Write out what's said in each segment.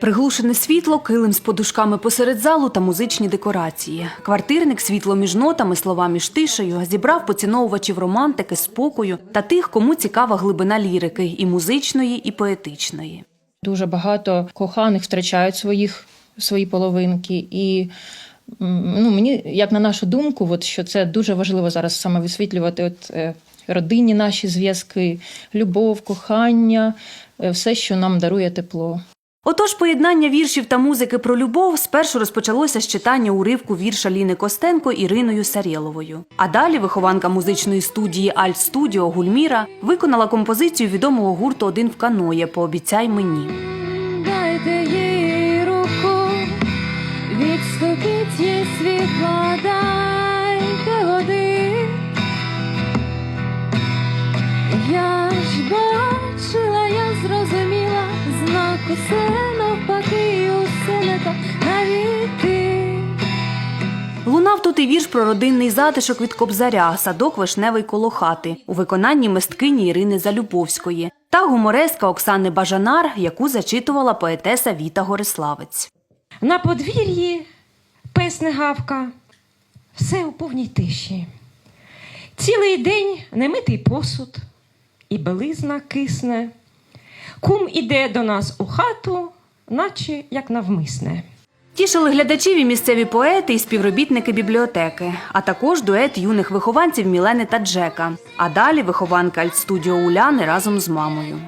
Приглушене світло, килим з подушками посеред залу та музичні декорації. Квартирник світло між нотами, слова між тишею зібрав поціновувачів романтики, спокою та тих, кому цікава глибина лірики і музичної, і поетичної. Дуже багато коханих втрачають своїх свої половинки. І ну, мені, як на нашу думку, от, що це дуже важливо зараз саме висвітлювати от, е, родинні наші зв'язки, любов, кохання, е, все, що нам дарує тепло. Отож, поєднання віршів та музики про любов спершу розпочалося з читання уривку вірша Ліни Костенко Іриною Сарєловою. А далі вихованка музичної студії Альт Студіо Гульміра виконала композицію відомого гурту Один в каноє Пообіцяй мені. Усе навпаки, усе не так навіть ти. Лунав тут і вірш про родинний затишок від Кобзаря, садок вишневий коло хати у виконанні мисткині Ірини Залюбовської та гумореска Оксани Бажанар, яку зачитувала поетеса Віта Гориславець. На подвір'ї пес не гавка, все у повній тиші. Цілий день немитий посуд, і белизна кисне. Кум іде до нас у хату, наче як навмисне. Тішили глядачів і місцеві поети і співробітники бібліотеки, а також дует юних вихованців Мілени та Джека. А далі вихованка Альтстудіо Уляни разом з мамою.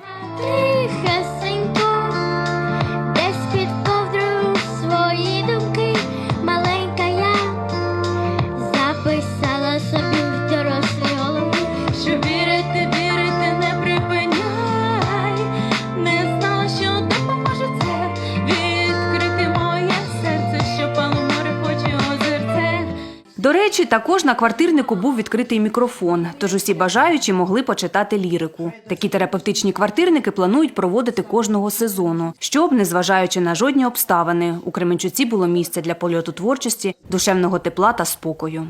До речі, також на квартирнику був відкритий мікрофон, тож усі бажаючі могли почитати лірику. Такі терапевтичні квартирники планують проводити кожного сезону, щоб, незважаючи на жодні обставини, у Кременчуці було місце для польоту творчості, душевного тепла та спокою.